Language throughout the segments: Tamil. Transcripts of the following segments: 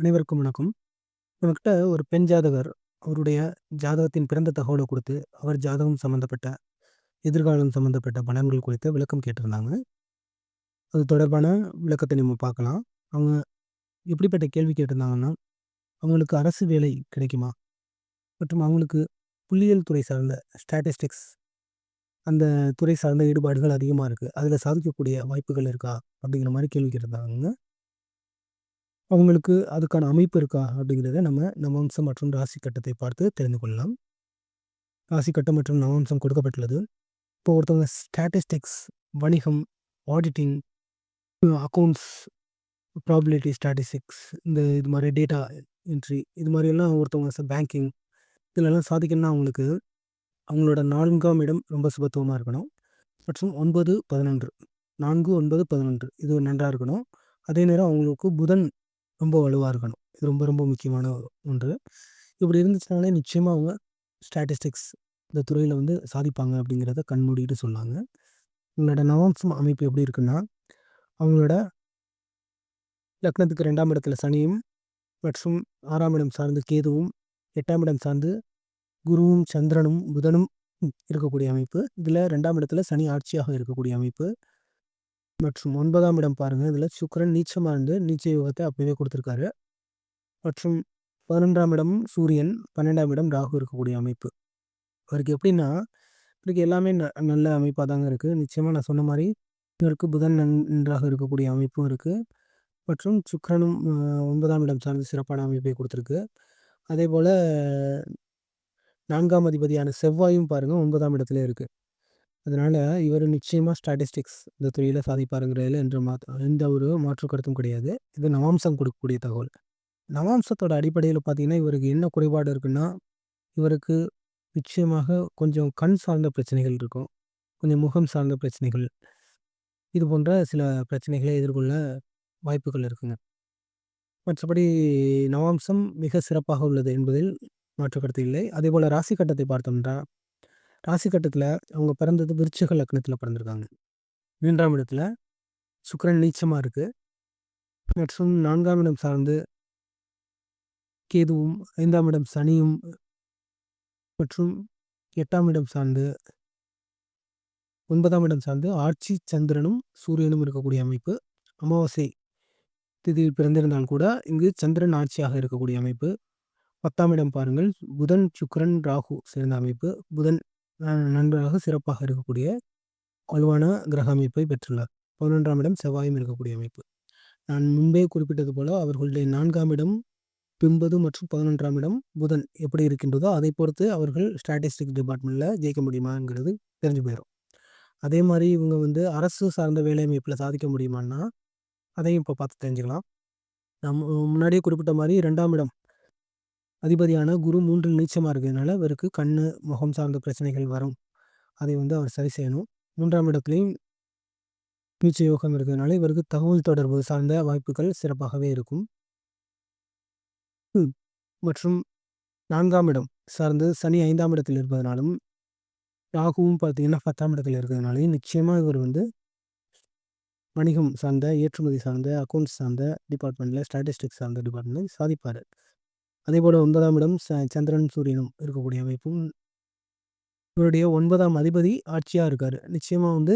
அனைவருக்கும் வணக்கம். நம்மகிட்ட ஒரு பெண் ஜாதகர் அவருடைய ஜாதகத்தின் பிறந்த தகவலை கொடுத்து, அவர் ஜாதகம் சம்மந்தப்பட்ட, எதிர்காலம் சம்மந்தப்பட்ட பலன்கள் குறித்து விளக்கம் கேட்டிருந்தாங்க. அது தொடர்பான விளக்கத்தை நம்ம பார்க்கலாம். அவங்க எப்படிப்பட்ட கேள்வி கேட்டிருந்தாங்கன்னா, அவங்களுக்கு அரசு வேலை கிடைக்குமா? மற்றும் அவங்களுக்கு புள்ளியியல் துறை சார்ந்த ஸ்டாட்டிஸ்டிக்ஸ் அந்த துறை சார்ந்த ஈடுபாடுகள் அதிகமாக இருக்குது அதில் சாதிக்கக்கூடிய வாய்ப்புகள் இருக்கா? அப்படிங்கிற மாதிரி கேள்வி கேட்டிருந்தாங்க. அவங்களுக்கு அதுக்கான அமைப்பு இருக்கா? அப்படிங்கிறத நம்ம நவம்சம் மற்றும் ராசி கட்டத்தை பார்த்து தெரிந்து கொள்ளலாம். ராசி கட்டம் மற்றும் நவம்சம் கொடுக்கப்பட்டுள்ளது. இப்போ ஒருத்தவங்க ஸ்டாட்டிஸ்டிக்ஸ், வணிகம், ஆடிட்டிங், அக்கவுண்ட்ஸ், ப்ராபிலிட்டி ஸ்டாட்டிஸ்டிக்ஸ் இந்த இது மாதிரி டேட்டா என்ட்ரி இது மாதிரியெல்லாம் ஒருத்தவங்க பேங்கிங் இதிலெல்லாம் சாதிக்கணும்னா அவங்களுக்கு அவங்களோட நான்காம் இடம் ரொம்ப சுபத்துவமாக இருக்கணும். மற்றும் 9, 11 4, 9, 11 இது நன்றாக இருக்கணும். அதே நேரம் அவங்களுக்கு புதன் ரொம்ப வலுவாக இருக்கணும். இது ரொம்ப ரொம்ப முக்கியமான ஒன்று. இப்படி இருந்துச்சுனாலே நிச்சயமாக அவங்க ஸ்டாட்டிஸ்டிக்ஸ் இந்த துறையில் வந்து சாதிப்பாங்க அப்படிங்கிறத கண்மூடிட்டு மூடிட்டு உங்களோட நவம்சம் அமைப்பு எப்படி இருக்குன்னா, அவங்களோட லக்னத்துக்கு ரெண்டாம் இடத்துல சனியும் மற்றும் ஆறாம் இடம் சார்ந்து கேதுவும், எட்டாம் இடம் சார்ந்து குருவும், சந்திரனும், புதனும் இருக்கக்கூடிய அமைப்பு. இதில் ரெண்டாம் இடத்துல சனி ஆட்சியாக இருக்கக்கூடிய அமைப்பு. மற்றும் ஒன்பதாம் இடம் பாருங்க. இதில் சுக்கரன் நீச்சமா இருந்து நீச்ச யோகத்தை அப்பவே கொடுத்துருக்காரு மற்றும் 11ஆம் இடம் சூரியன், 12ஆம் இடம் ராகு இருக்கக்கூடிய அமைப்பு. அவருக்கு எப்படின்னா, இவருக்கு எல்லாமே ந நல்ல அமைப்பா தாங்க இருக்கு. நிச்சயமா நான் சொன்ன மாதிரி இவருக்கு புதன் நன் நன்றாக இருக்கக்கூடிய அமைப்பும் இருக்கு. மற்றும் சுக்கரனும் ஒன்பதாம் இடம் சார்ந்து சிறப்பான அமைப்பை குடுத்திருக்கு. அதேபோல 4ஆம் அதிபதியான செவ்வாயும் பாருங்க ஒன்பதாம் இடத்துல இருக்கு. அதனால் இவர் நிச்சயமாக ஸ்டாட்டிஸ்டிக்ஸ் இந்த துறையில் சாதிப்பாருங்கிறதுல என்ற மாத் எந்த ஒரு மாற்று கருத்தும் கிடையாது. இது நவாம்சம் கொடுக்கக்கூடிய தகவல். நவாம்சத்தோட அடிப்படையில் பார்த்தீங்கன்னா, இவருக்கு என்ன குறைபாடு இருக்குன்னா, இவருக்கு நிச்சயமாக கொஞ்சம் கண் சார்ந்த பிரச்சனைகள் இருக்கும். கொஞ்சம் முகம் சார்ந்த பிரச்சனைகள். இது போன்ற சில பிரச்சனைகளை எதிர்கொள்ள வாய்ப்புகள் இருக்குங்க. மற்றபடி நவாம்சம் மிக சிறப்பாக உள்ளது என்பதில் மாற்று கருத்து இல்லை. அதேபோல ராசி கட்டத்தை பார்த்தோம்னா, ராசி கட்டத்தில் அவங்க பிறந்தது விருச்சக லக்னத்தில் பிறந்திருக்காங்க. மூன்றாம் இடத்துல சுக்கிரன் நீச்சமாக இருக்குது மற்றும் 4ஆம் இடம் சார்ந்து கேதுவும், ஐந்தாம் இடம் சனியும் மற்றும் எட்டாம் இடம் சார்ந்து ஒன்பதாம் இடம் சார்ந்து ஆட்சி சந்திரனும், சூரியனும் இருக்கக்கூடிய அமைப்பு. அமாவாசை திதியில் பிறந்திருந்தால் கூட இங்கு சந்திரன் ஆட்சியாக இருக்கக்கூடிய அமைப்பு. 10ஆம் இடம் பாருங்கள். புதன், சுக்கரன் ராகு சேர்ந்த அமைப்பு. புதன் அ நன்றாக சிறப்பாக இருக்கக்கூடிய வலுவான கிரக அமைப்பை பெற்றுள்ளார். 11ஆம் இடம் செவ்வாயும் இருக்கக்கூடிய அமைப்பு. நான் முன்பே குறிப்பிட்டது போல அவர்களுடைய நான்காம் இடம் பிம்பது மற்றும் 11ஆம் இடம் புதன் எப்படி இருக்கின்றதோ, அதை பொறுத்து அவர்கள் ஸ்டாட்டிஸ்டிக் டிபார்ட்மெண்ட்டில் ஜெயிக்க முடியுமாங்கிறது தெரிஞ்சு போயிடும் அதே மாதிரி இவங்க வந்து அரசு சார்ந்த வேலை அமைப்பில் சாதிக்க முடியுமான்னா, அதையும் இப்போ பார்த்து தெரிஞ்சுக்கலாம். நம்ம முன்னாடியே குறிப்பிட்ட மாதிரி ரெண்டாம் இடம் அதிபதியான குரு மூன்று நீச்சமாக இருக்கிறதுனால, இவருக்கு கண்ணு, முகம் சார்ந்த பிரச்சனைகள் வரும். அதை வந்து அவர் சரி செய்யணும். மூன்றாம் இடத்துலையும் நீச்ச யோகம் இருக்கிறதுனால, இவருக்கு தகவல் தொடர்பு சார்ந்த வாய்ப்புகள் சிறப்பாகவே இருக்கும். மற்றும் நான்காம் இடம் சார்ந்து சனி ஐந்தாம் இடத்தில் இருப்பதனாலும், ராகுவும் பார்த்தீங்கன்னா 10ஆம் இடத்தில் இருக்கிறதுனாலையும் நிச்சயமாக இவர் வந்து வணிகம் சார்ந்த, ஏற்றுமதி சார்ந்த, அக்கௌண்ட்ஸ் சார்ந்த டிபார்ட்மெண்ட்டில் ஸ்டாட்டிஸ்டிக்ஸ் சார்ந்த டிபார்ட்மெண்ட்டில் சாதிப்பார் அதேபோல 9ஆம் இடம் ச சந்திரன், சூரியனும் இருக்கக்கூடிய அமைப்பும் இவருடைய ஒன்பதாம் அதிபதி ஆட்சியாக இருக்கார் நிச்சயமாக வந்து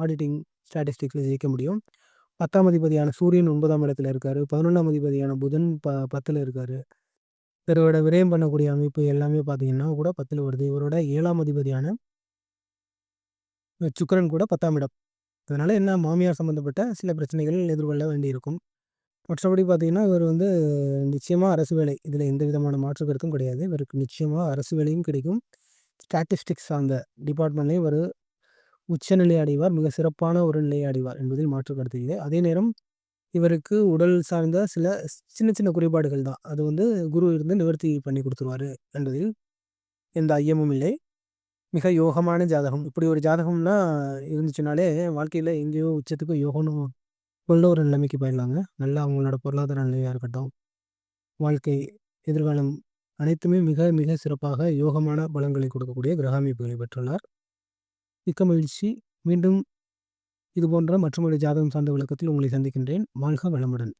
ஆடிட்டிங், ஸ்டாட்டிஸ்டிக்ஸில் ஜெயிக்க முடியும். 10ஆம் அதிபதியான சூரியன் ஒன்பதாம் இடத்துல இருக்கார் பதினொன்றாம் அதிபதியான புதன் ப பத்தில் இருக்கார் இவரோட விரயம் பண்ணக்கூடிய அமைப்பு எல்லாமே பார்த்தீங்கன்னா கூட 10ல வருது. இவரோட ஏழாம் அதிபதியான சுக்கரன் கூட 10ஆம் இடம். அதனால் என்ன மாமியார் சம்மந்தப்பட்ட சில பிரச்சனைகள் எதிர்கொள்ள வேண்டியிருக்கும். மற்றபடி பார்த்தீங்கன்னா, இவர் வந்து நிச்சயமாக அரசு வேலை. இதில் எந்த விதமான மாற்று கருத்தும் கிடையாது. இவருக்கு நிச்சயமாக அரசு வேலையும் கிடைக்கும். ஸ்டாட்டிஸ்டிக்ஸ் சார்ந்த டிபார்ட்மெண்ட்லேயும் ஒரு உச்சநிலை அடைவார். மிக சிறப்பான ஒரு நிலையை அடைவார் என்பதில் மாற்று கருத்து இல்லை. அதே நேரம் இவருக்கு உடல் சார்ந்த சில சின்ன சின்ன குறைபாடுகள் தான். அது வந்து குரு இருந்து நிவர்த்தி பண்ணி கொடுத்துருவார் என்பதில் எந்த ஐயமும் இல்லை. மிக யோகமான ஜாதகம். இப்படி ஒரு ஜாதகம்னா இருந்துச்சுனாலே, வாழ்க்கையில் எங்கேயோ உச்சத்துக்கு யோகம்னு உள்ள ஒரு நிலைமைக்கு போயிடலாங்க. நல்லா அவங்களோட பொருளாதார நிலையாக இருக்கட்டும், வாழ்க்கை, எதிர்காலம் அனைத்துமே மிக மிக சிறப்பாக யோகமான பலன்களை கொடுக்கக்கூடிய கிரக அமைப்புகளை பெற்றுள்ளார். மிக்க மகிழ்ச்சி. மீண்டும் இதுபோன்ற மற்றொரு ஜாதகம் சார்ந்த விளக்கத்தில் உங்களை சந்திக்கின்றேன். வாழ்க வளமுடன்.